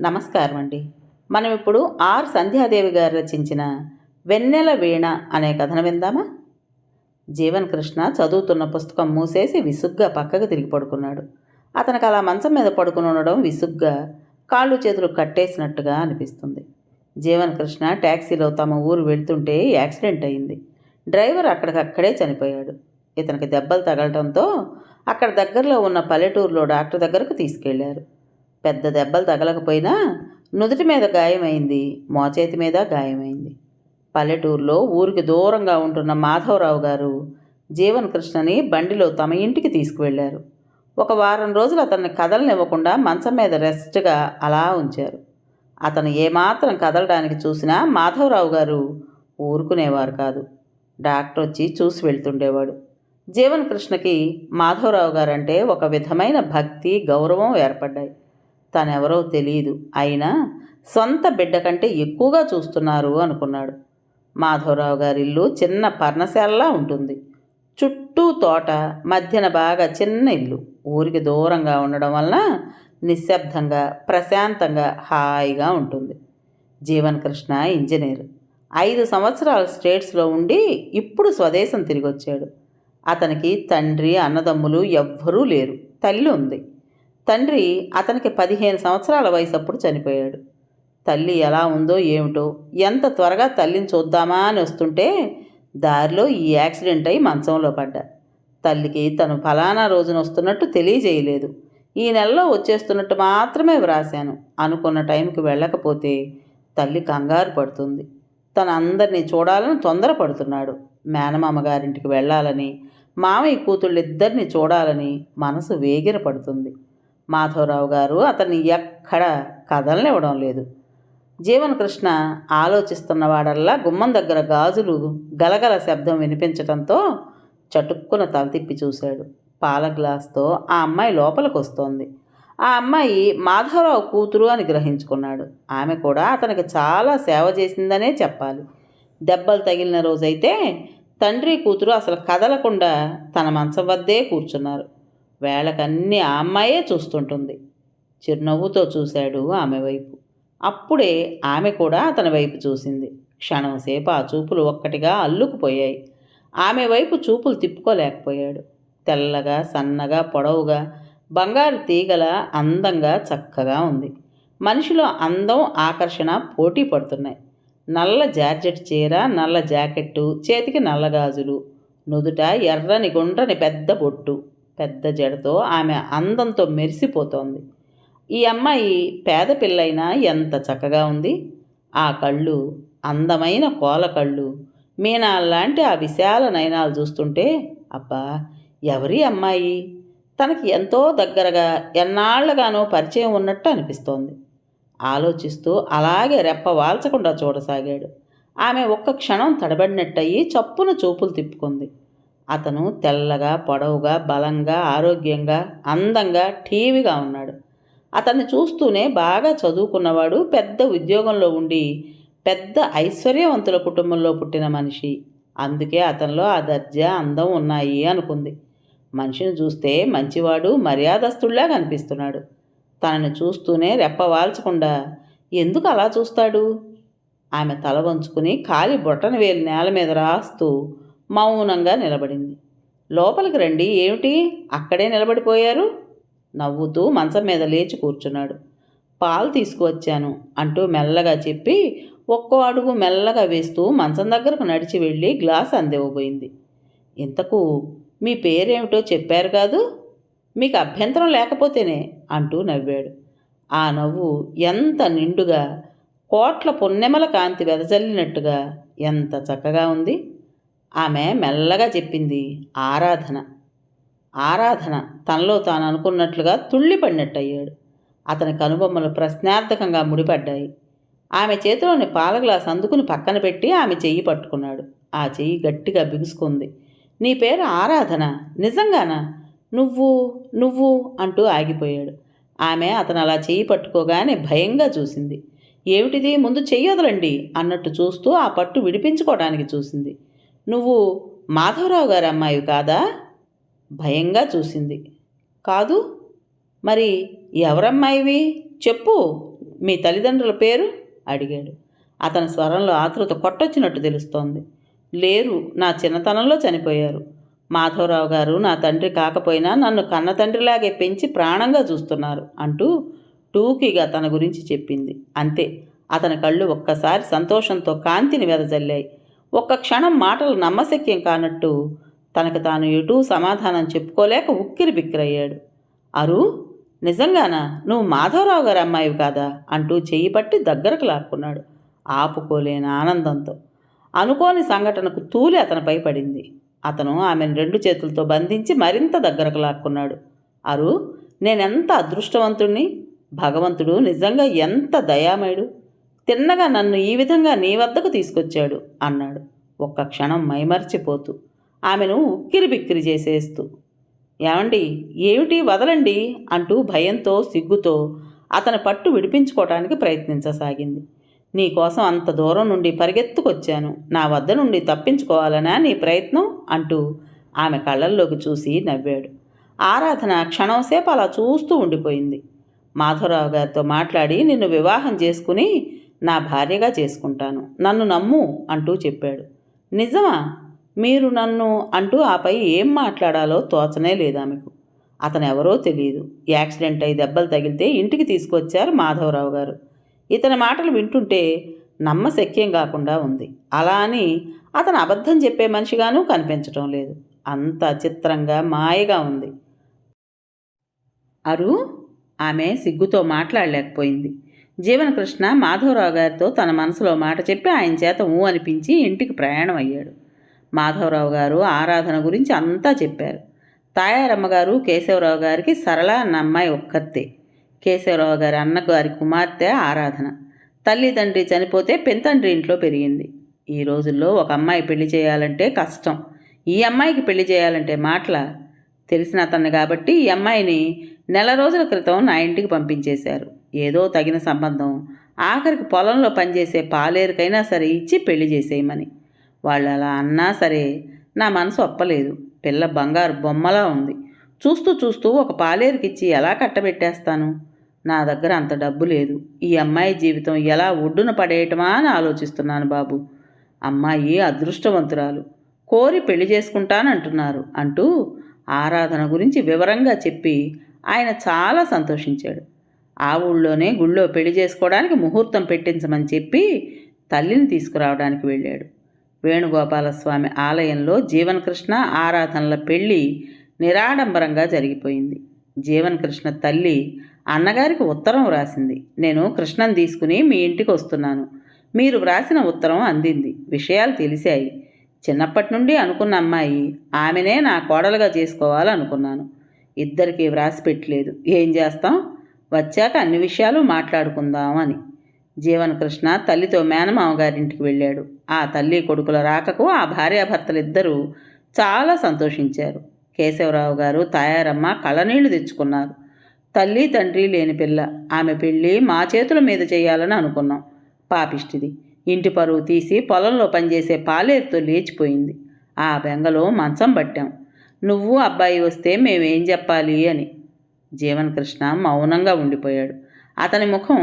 నమస్కారం అండి మనం ఇప్పుడు ఆర్ సంధ్యాదేవి గారు రచించిన వెన్నెల వీణ అనే కథను విందామా? జీవన్ కృష్ణ చదువుతున్న పుస్తకం మూసేసి విసుగ్గా పక్కకు తిరిగి పడుకున్నాడు. అతనికి అలా మంచం మీద పడుకుని ఉండడం విసుగ్గా కాళ్ళు చేతులు కట్టేసినట్టుగా అనిపిస్తుంది. జీవన్ కృష్ణ ట్యాక్సీలో తమ ఊరు వెళ్తుంటే యాక్సిడెంట్ అయింది. డ్రైవర్ అక్కడికక్కడే చనిపోయాడు. ఇతనికి దెబ్బలు తగలటంతో అక్కడ దగ్గరలో ఉన్న పల్లెటూరులో డాక్టర్ దగ్గరకు తీసుకెళ్ళారు. పెద్ద దెబ్బలు తగలకపోయినా నుదుటి మీద గాయమైంది మోచేతి మీద గాయమైంది. పల్లెటూరులో ఊరికి దూరంగా ఉంటున్న మాధవరావు గారు జీవన్ కృష్ణని బండిలో తమ ఇంటికి తీసుకువెళ్ళారు ఒక వారం రోజులు అతన్ని కదలనివ్వకుండా మంచం మీద రెస్ట్గా అలా ఉంచారు. అతను ఏమాత్రం కదలడానికి చూసినా మాధవరావు గారు ఊరుకునేవారు కాదు. డాక్టర్ వచ్చి చూసి వెళ్తుండేవాడు. జీవన్ కృష్ణకి మాధవరావు గారంటే ఒక విధమైన భక్తి గౌరవం ఏర్పడ్డాయి. తనెవరో తెలియదు అయినా సొంత బిడ్డ కంటే ఎక్కువగా చూస్తున్నారు అనుకున్నాడు. మాధవరావు గారిల్లు చిన్న పర్ణశాలలా ఉంటుంది. చుట్టూ తోట మధ్యన బాగా చిన్న ఇల్లు. ఊరికి దూరంగా ఉండడం వలన నిశ్శబ్దంగా ప్రశాంతంగా హాయిగా ఉంటుంది. జీవన్ కృష్ణ ఇంజనీర్. ఐదు సంవత్సరాల స్టేట్స్లో ఉండి ఇప్పుడు స్వదేశం తిరిగి వచ్చాడు అతనికి తండ్రి అన్నదమ్ములు ఎవ్వరూ లేరు. తల్లి ఉంది. తండ్రి అతనికి పదిహేను సంవత్సరాల వయసు అప్పుడు చనిపోయాడు. తల్లి ఎలా ఉందో ఏమిటో ఎంత త్వరగా తల్లిని చూద్దామా అని వస్తుంటే దారిలో ఈ యాక్సిడెంట్ అయి మంచంలో పడ్డా. తల్లికి తను ఫలానా రోజున వస్తున్నట్టు తెలియజేయలేదు. ఈ నెలలో వచ్చేస్తున్నట్టు మాత్రమే వ్రాశాను. అనుకున్న టైంకి వెళ్ళకపోతే తల్లి కంగారు పడుతుంది. తన అందరినీ చూడాలని తొందరపడుతున్నాడు. మేనమామ గారింటికి వెళ్ళాలని మామయ్య కూతుళ్ళిద్దరిని చూడాలని మనసు వేగిరపడుతుంది. మాధవరావు గారు అతన్ని ఎక్కడ కదలనివ్వడం లేదు. జీవన్ కృష్ణ ఆలోచిస్తున్నవాడల్లా గుమ్మం దగ్గర గాజులు గలగల శబ్దం వినిపించటంతో చటుక్కున తల తిప్పి చూశాడు. పాల గ్లాస్తో ఆ అమ్మాయి లోపలికి వస్తోంది. ఆ అమ్మాయి మాధవరావు కూతురు అని గ్రహించుకున్నాడు. ఆమె కూడా అతనికి చాలా సేవ చేసిందనే చెప్పాలి. దెబ్బలు తగిలిన రోజైతే తండ్రి కూతురు అసలు కదలకుండా తన మంచం వద్దే కూర్చున్నారు. వేళకన్నీ ఆ అమ్మాయే చూస్తుంటుంది. చిరునవ్వుతో చూశాడు ఆమె వైపు. అప్పుడే ఆమె కూడా అతని వైపు చూసింది. క్షణం సేపు ఆ చూపులు ఒక్కటిగా అల్లుకుపోయాయి. ఆమె వైపు చూపులు తిప్పుకోలేకపోయాడు. తెల్లగా సన్నగా పొడవుగా బంగారు తీగల అందంగా చక్కగా ఉంది. మనిషిలో అందం ఆకర్షణ పోటీ పడుతున్నాయి. నల్ల జార్జెట్ చీర నల్ల జాకెట్టు చేతికి నల్ల గాజులు నుదుట ఎర్రని గుండ్రని పెద్ద బొట్టు. పెద్ద జడతో ఆమె అందంతో మెరిసిపోతోంది. ఈ అమ్మాయి పేద పిల్లైనా ఎంత చక్కగా ఉంది. ఆ కళ్ళు అందమైన కోల కళ్ళు. మీనాల్లాంటి ఆ విశాల నయనాలు చూస్తుంటే అబ్బా ఎవరి అమ్మాయి? తనకి ఎంతో దగ్గరగా ఎన్నాళ్ళుగానో పరిచయం ఉన్నట్టు అనిపిస్తోంది. ఆలోచిస్తూ అలాగే రెప్ప వాల్చకుండా చూడసాగాడు. ఆమె ఒక్క క్షణం తడబడినట్టయి చప్పున చూపులు తిప్పుకుంది. అతను తెల్లగా పొడవుగా బలంగా ఆరోగ్యంగా అందంగా ఠీవిగా ఉన్నాడు. అతన్ని చూస్తూనే బాగా చదువుకున్నవాడు పెద్ద ఉద్యోగంలో ఉండి పెద్ద ఐశ్వర్యవంతుల కుటుంబంలో పుట్టిన మనిషి. అందుకే అతనిలో ఆ దర్జా అందం ఉన్నాయి అనుకుంది. మనిషిని చూస్తే మంచివాడు మర్యాదస్తుల్లా కనిపిస్తున్నాడు. తనని చూస్తూనే రెప్పవాల్చకుండా ఎందుకు అలా చూస్తాడు? ఆమె తల వంచుకుని కాలి బొట్టను వేలు నేల మీద రాస్తూ మౌనంగా నిలబడింది. లోపలికి రండి ఏమిటి? అక్కడే నిలబడిపోయారు? నవ్వుతూ మంచం మీద లేచి కూర్చున్నాడు. పాలు తీసుకువచ్చాను అంటూ మెల్లగా చెప్పి ఒక్కో అడుగు మెల్లగా వేస్తూ మంచం దగ్గరకు నడిచి వెళ్ళి గ్లాస్ అందివ్వబోయింది. ఇంతకు మీ పేరేమిటో చెప్పారు కాదు? మీకు అభ్యంతరం లేకపోతేనే అంటూ నవ్వాడు. ఆ నవ్వు ఎంత నిండుగా కోట్ల పున్నెమల కాంతి వెదజల్లినట్టుగా ఎంత చక్కగా ఉంది. ఆమె మెల్లగా చెప్పింది ఆరాధన. ఆరాధన తనలో తాను అనుకున్నట్లుగా తుళ్ళిపడినట్టయ్యాడు. అతని కనుబొమ్మలు ప్రశ్నార్థకంగా ముడిపడ్డాయి. ఆమె చేతిలోని పాల గ్లాస్ అందుకుని పక్కన పెట్టి ఆమె చెయ్యి పట్టుకున్నాడు. ఆ చెయ్యి గట్టిగా బిగుసుకుంది. నీ పేరు ఆరాధన? నిజంగానా? నువ్వు నువ్వు అంటూ ఆగిపోయాడు. ఆమె అతను అలా చెయ్యి పట్టుకోగానే భయంగా చూసింది. ఏమిటిది? ముందు చెయ్యొదలండి అన్నట్టు చూస్తూ ఆ పట్టు విడిపించుకోవడానికి చూసింది. నువ్వు మాధవరావు గారి అమ్మాయి కాదా? భయంగా చూసింది. కాదు మరి ఎవరమ్మాయివి? చెప్పు మీ తల్లిదండ్రుల పేరు? అడిగాడు. అతని స్వరంలో ఆతృత కొట్టొచ్చినట్టు తెలుస్తోంది. లేరు నా చిన్నతనంలో చనిపోయారు. మాధవరావు గారు నా తండ్రి కాకపోయినా నన్ను కన్న తండ్రిలాగే పెంచి ప్రాణంగా చూస్తున్నారు అంటూ టూకీగా తన గురించి చెప్పింది. అంతే అతని కళ్ళు ఒక్కసారి సంతోషంతో కాంతిని వెదజల్లాయి. ఒక్క క్షణం మాటలు నమ్మశక్యం కానట్టు తనకు తాను ఎటూ సమాధానం చెప్పుకోలేక ఉక్కిరి బిక్కిరయ్యాడు. అరు నిజంగానా? నువ్వు మాధవరావు గారి అమ్మాయివి కాదా? అంటూ చెయ్యి పట్టి దగ్గరకు లాక్కున్నాడు ఆపుకోలేని ఆనందంతో. అనుకోని సంఘటనకు తూలి అతనిపై పడింది. అతను ఆమెను రెండు చేతులతో బంధించి మరింత దగ్గరకు లాక్కున్నాడు. అరు నేనెంత అదృష్టవంతుణ్ణి? భగవంతుడు నిజంగా ఎంత దయామయుడు? తిన్నగా నన్ను ఈ విధంగా నీ వద్దకు తీసుకొచ్చాడు అన్నాడు. ఒక్క క్షణం మైమర్చిపోతూ ఆమెను ఉక్కిరి బిక్కిరి చేసేస్తూ ఏమండి ఏమిటి వదలండి? అంటూ భయంతో సిగ్గుతో అతని పట్టు విడిపించుకోవటానికి ప్రయత్నించసాగింది. నీకోసం అంత దూరం నుండి పరిగెత్తుకొచ్చాను. నా వద్ద నుండి తప్పించుకోవాలనా నీ ప్రయత్నం? అంటూ ఆమె కళ్ళల్లోకి చూసి నవ్వాడు. ఆరాధన క్షణంసేపు అలా చూస్తూ ఉండిపోయింది. మాధవరావు గారితో మాట్లాడి నిన్ను వివాహం చేసుకుని నా భార్యగా చేసుకుంటాను. నన్ను నమ్ము అంటూ చెప్పాడు. నిజమా? మీరు నన్ను అంటూ ఆపై ఏం మాట్లాడాలో తోచనే లేదు ఆమెకు అతను ఎవరో తెలియదు యాక్సిడెంట్ అయి దెబ్బలు తగిలితే ఇంటికి తీసుకొచ్చారు మాధవరావు గారు. ఇతని మాటలు వింటుంటే నమ్మశక్యం కాకుండా ఉంది. అలా అని అతను అబద్ధం చెప్పే మనిషిగానూ కనిపించటం లేదు. అంత చిత్రంగా మాయగా ఉంది. అరు ఆమె సిగ్గుతో మాట్లాడలేకపోయింది. జీవనకృష్ణ మాధవరావు గారితో తన మనసులో మాట చెప్పి ఆయన చేత ఊ అనిపించి ఇంటికి ప్రయాణం అయ్యాడు. మాధవరావు గారు ఆరాధన గురించి అంతా చెప్పారు. తాయారమ్మ గారు కేశవరావు గారికి సరళ అమ్మాయి ఒక్కతే. కేశవరావు గారి అన్న గారి కుమార్తె ఆరాధన. తల్లి తండ్రి చనిపోతే పెంతండ్రి ఇంట్లో పెరిగింది. ఈ రోజుల్లో ఒక అమ్మాయి పెళ్ళి చేయాలంటే కష్టం. ఈ అమ్మాయికి పెళ్ళి చేయాలంటే మాటల? తెలిసిన అతన్ని కాబట్టి ఈ అమ్మాయిని నెల రోజుల క్రితం నా ఇంటికి పంపించేశారు. ఏదో తగిన సంబంధం. ఆఖరికి పొలంలో పనిచేసే పాలేరుకైనా సరే ఇచ్చి పెళ్ళి చేసేయమని. వాళ్ళు అలా అన్నా సరే నా మనసు ఒప్పలేదు. పిల్ల బంగారు బొమ్మలా ఉంది. చూస్తూ చూస్తూ ఒక పాలేరుకిచ్చి ఎలా కట్టబెట్టేస్తాను? నా దగ్గర అంత డబ్బు లేదు. ఈ అమ్మాయి జీవితం ఎలా ఒడ్డున పడేయటమా అని ఆలోచిస్తున్నాను బాబు. అమ్మాయి అదృష్టవంతురాలు. కోరి పెళ్ళి చేసుకుంటానంటున్నారు అంటూ ఆరాధన గురించి వివరంగా చెప్పి ఆయన చాలా సంతోషించాడు. ఆ ఊళ్ళోనే గుళ్ళో పెళ్ళి చేసుకోవడానికి ముహూర్తం పెట్టించమని చెప్పి తల్లిని తీసుకురావడానికి వెళ్ళాడు. వేణుగోపాలస్వామి ఆలయంలో జీవన్కృష్ణ ఆరాధనల పెళ్ళి నిరాడంబరంగా జరిగిపోయింది. జీవన్కృష్ణ తల్లి అన్నగారికి ఉత్తరం వ్రాసింది. నేను కృష్ణను తీసుకుని మీ ఇంటికి వస్తున్నాను. మీరు వ్రాసిన ఉత్తరం అందింది. విషయాలు తెలిసాయి. చిన్నప్పటి నుండి అనుకున్న అమ్మాయి ఆమెనే నా కోడలుగా చేసుకోవాలనుకున్నాను. ఇద్దరికి వ్రాసి పెట్టలేదు. ఏం చేస్తాం? వచ్చాక అన్ని విషయాలు మాట్లాడుకుందాం అని. జీవనకృష్ణ తల్లితో మేనమామ గారింటికి వెళ్ళాడు. ఆ తల్లి కొడుకుల రాకకు ఆ భార్యాభర్తలిద్దరూ చాలా సంతోషించారు. కేశవరావు గారు తాయారమ్మ కళ్ళనీళ్ళు తెచ్చుకున్నారు. తల్లి తండ్రి లేని పిల్ల. ఆమె పెళ్ళి మా చేతుల మీద చేయాలని అనుకున్నాం. పాపిష్టిది. ఇంటి పరువు తీసి పొలంలో పనిచేసే పాలేరుతో లేచిపోయింది. ఆ బెంగలో మంచం పట్టాం. నువ్వు అబ్బాయి వస్తే మేమేం చెప్పాలి అని. జీవనకృష్ణ మౌనంగా ఉండిపోయాడు. అతని ముఖం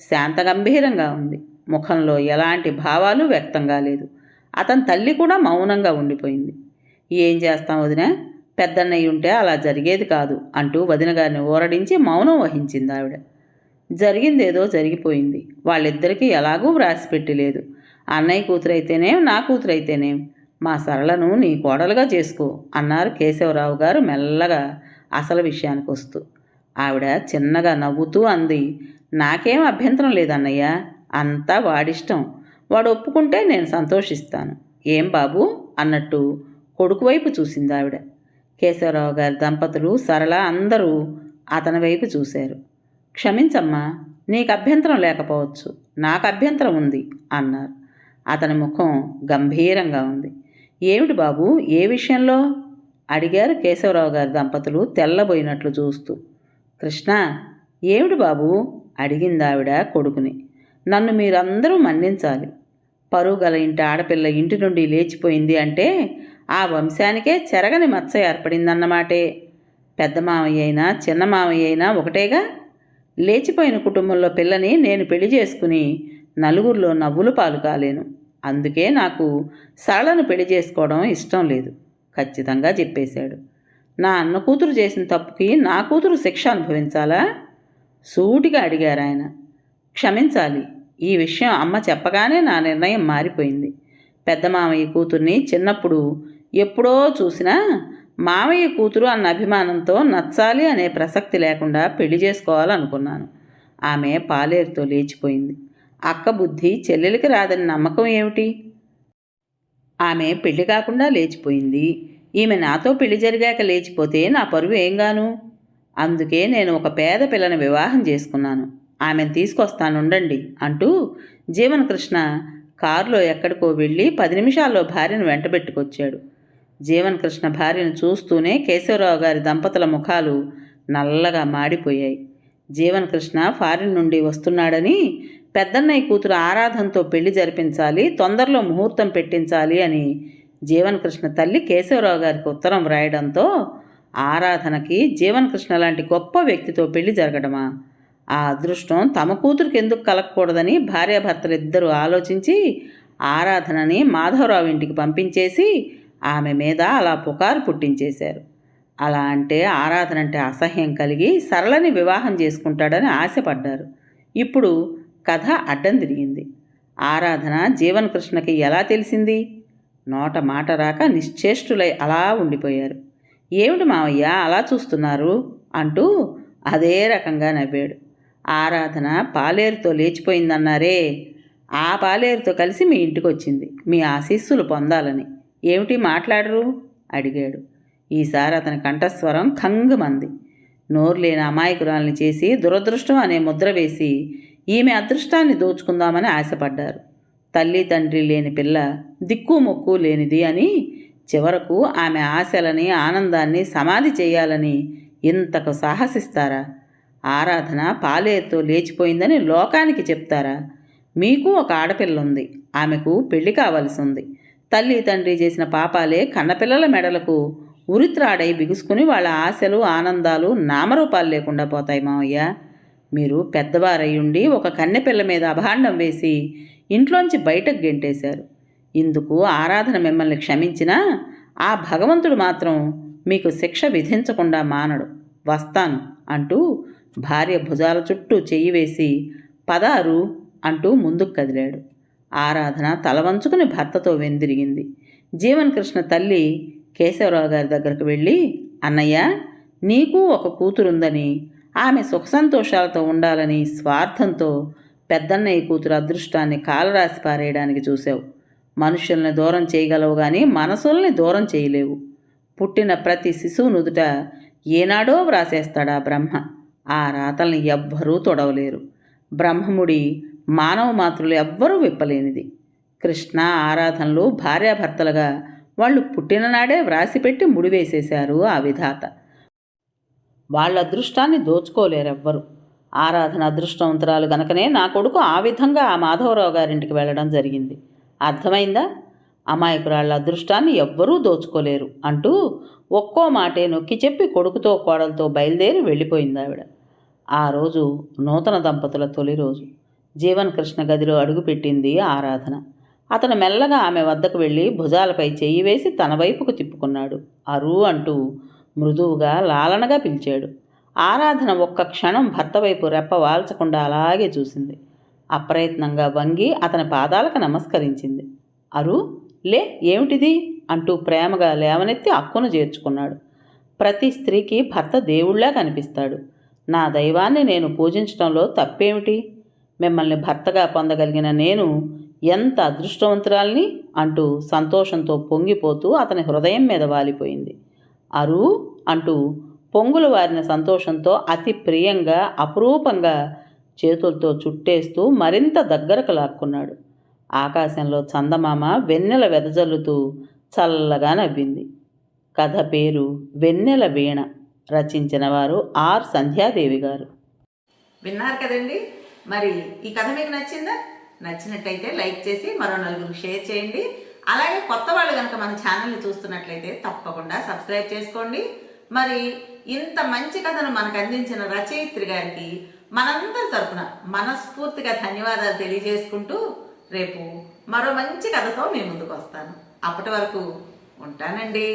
శాంత గంభీరంగా ఉంది. ముఖంలో ఎలాంటి భావాలు వ్యక్తం కాలేదు అతని తల్లి కూడా మౌనంగా ఉండిపోయింది. ఏం చేస్తాం వదిన? పెద్దన్నయ్య ఉంటే అలా జరిగేది కాదు అంటూ వదిన గారిని ఊరడించి మౌనం వహించింది ఆవిడ. జరిగిందేదో జరిగిపోయింది. వాళ్ళిద్దరికీ ఎలాగూ వ్రాసి పెట్టలేదు అన్నయ్య కూతురైతేనేం నా కూతురైతేనేం. మా సరళను నీ కోడలుగా చేసుకో అన్నారు కేశవరావు గారు మెల్లగా అసలు విషయానికి వస్తూ. ఆవిడ చిన్నగా నవ్వుతూ అంది నాకేం అభ్యంతరం లేదన్నయ్య. అంతా వాడిష్టం. వాడు ఒప్పుకుంటే నేను సంతోషిస్తాను. ఏం బాబు? అన్నట్టు కొడుకు వైపు చూసింది ఆవిడ. కేశవరావు గారి దంపతులు సరళ అందరూ అతని వైపు చూశారు. క్షమించమ్మా నీకు అభ్యంతరం లేకపోవచ్చు. నాకు అభ్యంతరం ఉంది అన్నారు. అతని ముఖం గంభీరంగా ఉంది. ఏమిటి బాబు? ఏ విషయంలో? అడిగారు కేశవరావు గారి దంపతులు తెల్లబోయినట్లు చూస్తూ. కృష్ణ ఏమిటి బాబు? అడిగింది ఆవిడ కొడుకుని. నన్ను మీరందరూ మన్నించాలి. పరువు గల ఇంటి ఆడపిల్ల ఇంటి నుండి లేచిపోయింది అంటే ఆ వంశానికే చెరగని మచ్చ ఏర్పడిందన్నమాటే. పెద్ద మామయ్య అయినా చిన్న మామయ్య అయినా ఒకటేగా? లేచిపోయిన కుటుంబంలో పిల్లని నేను పెళ్ళి చేసుకుని నలుగురిలో నవ్వులు పాలు కాలేను. అందుకే నాకు సరళను పెళ్ళి చేసుకోవడం ఇష్టం లేదు. ఖచ్చితంగా చెప్పేశాడు. నా అన్న కూతురు చేసిన తప్పుకి నా కూతురు శిక్ష అనుభవించాలా? సూటిగా అడిగారు ఆయన. క్షమించాలి. ఈ విషయం అమ్మ చెప్పగానే నా నిర్ణయం మారిపోయింది. పెద్ద మామయ్య కూతుర్ని చిన్నప్పుడు ఎప్పుడో చూసినా మామయ్య కూతురు అన్న అభిమానంతో నచ్చాలి అనే ప్రసక్తి లేకుండా పెళ్ళి చేసుకోవాలనుకున్నాను. ఆమె పాలేరుతో లేచిపోయింది. అక్క బుద్ధి చెల్లెలికి రాదని నమ్మకం ఏమిటి? ఆమె పెళ్ళి కాకుండా లేచిపోయింది. ఈమె నాతో పెళ్ళి జరిగాక లేచిపోతే నా పరువు ఏంగాను అందుకే నేను ఒక పేద పిల్లని వివాహం చేసుకున్నాను. ఆమెను తీసుకొస్తానుండండి అంటూ జీవనకృష్ణ కారులో ఎక్కడికో వెళ్ళి పది నిమిషాల్లో భార్యను వెంటబెట్టుకొచ్చాడు జీవనకృష్ణ భార్యను చూస్తూనే కేశవరావు గారి దంపతుల ముఖాలు నల్లగా మాడిపోయాయి. జీవనకృష్ణ ఫారిన్ నుండి వస్తున్నాడని పెద్దన్నయ్య కూతురు ఆరాధనతో పెళ్ళి జరిపించాలి తొందరలో ముహూర్తం పెట్టించాలి అని జీవన్కృష్ణ తల్లి కేశవరావు గారికి ఉత్తరం వ్రాయడంతో ఆరాధనకి జీవన్కృష్ణ లాంటి గొప్ప వ్యక్తితో పెళ్ళి జరగడమా? ఆ అదృష్టం తమ కూతురికి ఎందుకు కలగకూడదని భార్యాభర్తలిద్దరూ ఆలోచించి ఆరాధనని మాధవరావు ఇంటికి పంపించేసి ఆమె మీద అలా పుకారు పుట్టించేశారు. అలా అంటే ఆరాధన అంటే అసహ్యం కలిగి సరళని వివాహం చేసుకుంటాడని ఆశపడ్డారు. ఇప్పుడు కథ అడ్డం తిరిగింది. ఆరాధన జీవన్ కృష్ణకి ఎలా తెలిసింది? నోట మాట రాక నిశ్చేష్టులై అలా ఉండిపోయారు. ఏమిటి మావయ్య అలా చూస్తున్నారు? అంటూ అదే రకంగా నవ్వాడు. ఆరాధన పాలేరుతో లేచిపోయిందన్నారే. ఆ పాలేరుతో కలిసి మీ ఇంటికి వచ్చింది మీ ఆశీస్సులు పొందాలని. ఏమిటి మాట్లాడరు? అడిగాడు. ఈసారి అతని కంఠస్వరం కంగుమంది నోరు లేని అమాయకురాల్ని చేసి దురదృష్టం అనే ముద్ర వేసి ఈమె అదృష్టాన్ని దోచుకుందామని ఆశపడ్డారు. తల్లి తండ్రి లేని పిల్ల దిక్కు మొక్కు లేనిది అని చివరకు ఆమె ఆశలని ఆనందాన్ని సమాధి చేయాలని ఇంతకు సాహసిస్తారా? ఆరాధన పాలేరుతో లేచిపోయిందని లోకానికి చెప్తారా? మీకు ఒక ఆడపిల్ల ఉంది ఆమెకు పెళ్ళి కావలసి ఉంది తల్లి తండ్రి చేసిన పాపాలే కన్నపిల్లల మెడలకు ఉరిత్రాడై బిగుసుకుని వాళ్ళ ఆశలు ఆనందాలు నామరూపాలు లేకుండా పోతాయి మావయ్య. మీరు పెద్దవారయ్యుండి ఒక కన్నెపిల్ల మీద అభాండం వేసి ఇంట్లోంచి బయటకు గెంటేశారు. ఇందుకు ఆరాధన మిమ్మల్ని క్షమించినా ఆ భగవంతుడు మాత్రం మీకు శిక్ష విధించకుండా మానడు. వస్తాను అంటూ భార్య భుజాల చుట్టూ చెయ్యి వేసి పదారు అంటూ ముందుకు కదిలాడు. ఆరాధన తల వంచుకుని భర్తతో వెందిరిగింది. జీవన్ కృష్ణ తల్లి కేశవరావు గారి దగ్గరకు వెళ్ళి అన్నయ్య నీకు ఒక కూతురుందని ఆమె సుఖసంతోషాలతో ఉండాలని స్వార్థంతో పెద్దన్నయ్య కూతురు అదృష్టాన్ని కాలరాసి పారేయడానికి చూసావు మనుషుల్ని దూరం చేయగలవు కానీ మనసుల్ని దూరం చేయలేవు. పుట్టిన ప్రతి శిశువు నుదుట ఏనాడో వ్రాసేస్తాడా బ్రహ్మ. ఆ రాతల్ని ఎవ్వరూ తొడవలేరు. బ్రహ్మముడి మానవ మాతృలు ఎవ్వరూ విప్పలేనిది. కృష్ణ ఆరాధనలు భార్యాభర్తలుగా వాళ్ళు పుట్టిననాడే వ్రాసిపెట్టి ముడివేసేశారు ఆ విధాత. వాళ్ళ అదృష్టాన్ని దోచుకోలేరెవ్వరు. ఆరాధన అదృష్టవంతురాలు గనకనే నా కొడుకు ఆ విధంగా ఆ మాధవరావు గారింటికి వెళ్ళడం జరిగింది. అర్థమైందా? అమాయకురాళ్ళ అదృష్టాన్ని ఎవ్వరూ దోచుకోలేరు అంటూ ఒక్కో మాటే నొక్కి చెప్పి కొడుకుతో కోడలతో బయలుదేరి వెళ్ళిపోయింది ఆవిడ. ఆ రోజు నూతన దంపతుల తొలి రోజు. జీవన్ కృష్ణ గదిలో అడుగుపెట్టింది ఆరాధన. అతను మెల్లగా ఆమె వద్దకు వెళ్ళి భుజాలపై చెయ్యి వేసి తన వైపుకు తిప్పుకున్నాడు. అరు అంటూ మృదువుగా లాలనగా పిలిచాడు. ఆరాధన ఒక్క క్షణం భర్త వైపు రెప్ప వాల్చకుండా అలాగే చూసింది. అప్రయత్నంగా వంగి అతని పాదాలకు నమస్కరించింది. అరు లే ఏమిటిది? అంటూ ప్రేమగా లేవనెత్తి అక్కును చేర్చుకున్నాడు. ప్రతి స్త్రీకి భర్త దేవుళ్ళా కనిపిస్తాడు. నా దైవాన్ని నేను పూజించడంలో తప్పేమిటి? మిమ్మల్ని భర్తగా పొందగలిగిన నేను ఎంత అదృష్టవంతురాల్ని? అంటూ సంతోషంతో పొంగిపోతూ అతని హృదయం మీద వాలిపోయింది. అరు అంటూ పొంగులు వారిన సంతోషంతో అతి ప్రియంగా అపురూపంగా చేతులతో చుట్టేస్తూ మరింత దగ్గరకు లాక్కున్నాడు. ఆకాశంలో చందమామ వెన్నెల వెదజల్లుతూ చల్లగా నవ్వింది. కథ పేరు వెన్నెల వీణ. రచించిన వారు ఆర్ సంధ్యాదేవి గారు. విన్నారు కదండి? మరి ఈ కథ మీకు నచ్చిందా? నచ్చినట్టయితే లైక్ చేసి మరో నలుగురికి షేర్ చేయండి. అలాగే కొత్త వాళ్ళు కనుక మన ఛానల్ని చూస్తున్నట్లయితే తప్పకుండా సబ్స్క్రైబ్ చేసుకోండి. మరి ఇంత మంచి కథను మనకు అందించిన రచయిత్రి గారికి మనందరి తరఫున మనస్ఫూర్తిగా ధన్యవాదాలు తెలియజేసుకుంటూ రేపు మరో మంచి కథతో మీ ముందుకు వస్తాను. అప్పటి వరకు ఉంటానండి.